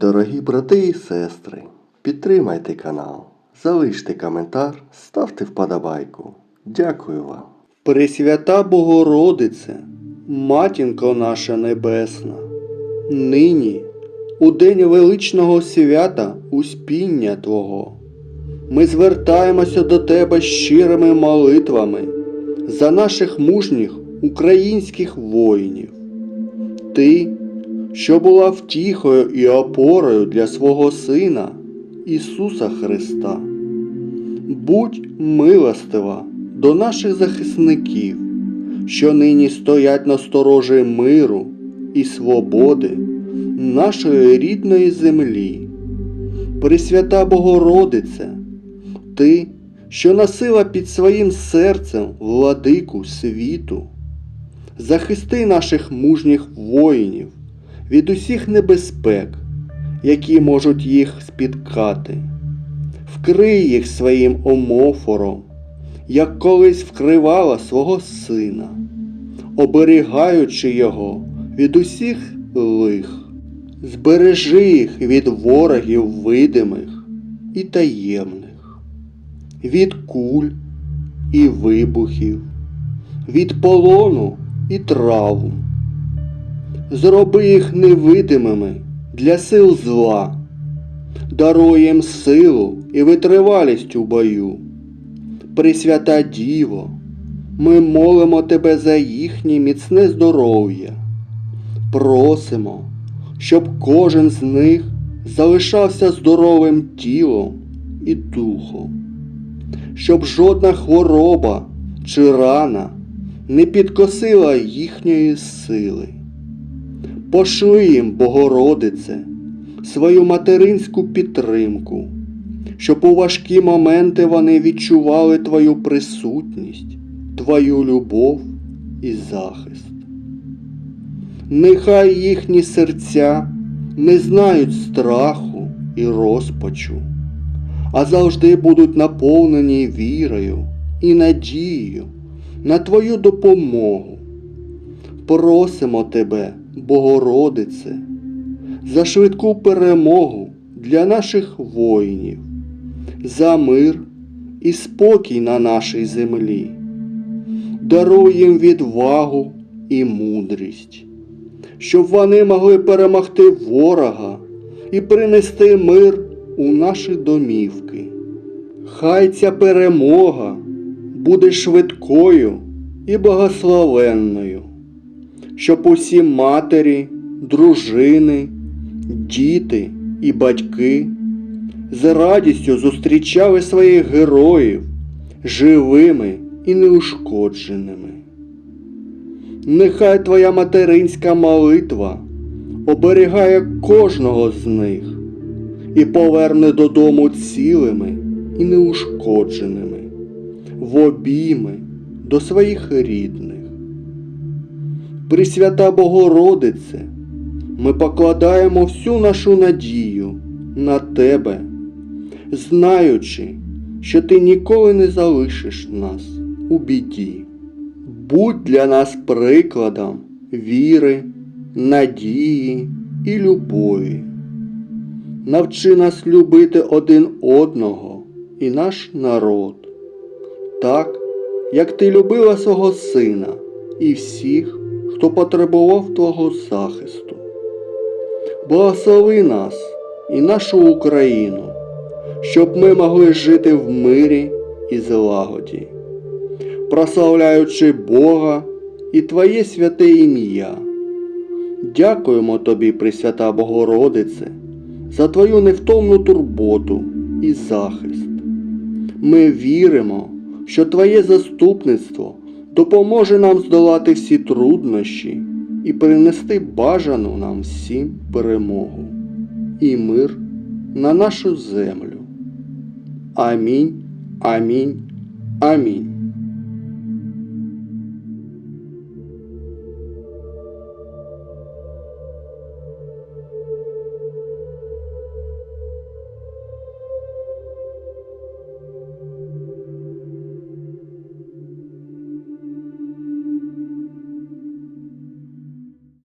Дорогі брати і сестри, підтримайте канал, залиште коментар, ставте вподобайку. Дякую вам. Пресвята Богородице, матінко наша небесна, нині, у день величного свята Успіння Твого, ми звертаємося до Тебе щирими молитвами за наших мужніх українських воїнів. Ти, що була втіхою і опорою для свого Сина Ісуса Христа. Будь милостива до наших захисників, що нині стоять на сторожі миру і свободи нашої рідної землі. Пресвята Богородице, Ти, що носила під своїм серцем владику світу, захисти наших мужніх воїнів від усіх небезпек, які можуть їх спіткати. Вкрий їх своїм омофором, як колись вкривала свого сина, оберігаючи його від усіх лих, збережи їх від ворогів видимих і таємних, від куль і вибухів, від полону і травм. Зроби їх невидимими для сил зла, даруй силу і витривалість у бою. Пресвята Діво, ми молимо Тебе за їхнє міцне здоров'я. Просимо, щоб кожен з них залишався здоровим тілом і духом, щоб жодна хвороба чи рана не підкосила їхньої сили. Пошли їм, Богородице, свою материнську підтримку, щоб у важкі моменти вони відчували Твою присутність, Твою любов і захист. Нехай їхні серця не знають страху і розпачу, а завжди будуть наповнені вірою і надією на Твою допомогу. Просимо Тебе, Богородице, за швидку перемогу для наших воїнів, за мир і спокій на нашій землі. Даруй їм відвагу і мудрість, щоб вони могли перемогти ворога і принести мир у наші домівки. Хай ця перемога буде швидкою і благословенною, щоб усі матері, дружини, діти і батьки з радістю зустрічали своїх героїв живими і неушкодженими. Нехай Твоя материнська молитва оберігає кожного з них і поверне додому цілими і неушкодженими, в обійми до своїх рідних. Пресвята Богородице, ми покладаємо всю нашу надію на Тебе, знаючи, що Ти ніколи не залишиш нас у біді. Будь для нас прикладом віри, надії і любові. Навчи нас любити один одного і наш народ, так, як ти любила свого сина і всіх, хто потребував Твого захисту. Благослови нас і нашу Україну, щоб ми могли жити в мирі і злагоді, прославляючи Бога і Твоє святе ім'я. Дякуємо Тобі, Пресвята Богородице, за Твою невтомну турботу і захист. Ми віримо, що Твоє заступництво допоможе нам здолати всі труднощі і принести бажану нам всім перемогу і мир на нашу землю. Амінь, амінь, амінь.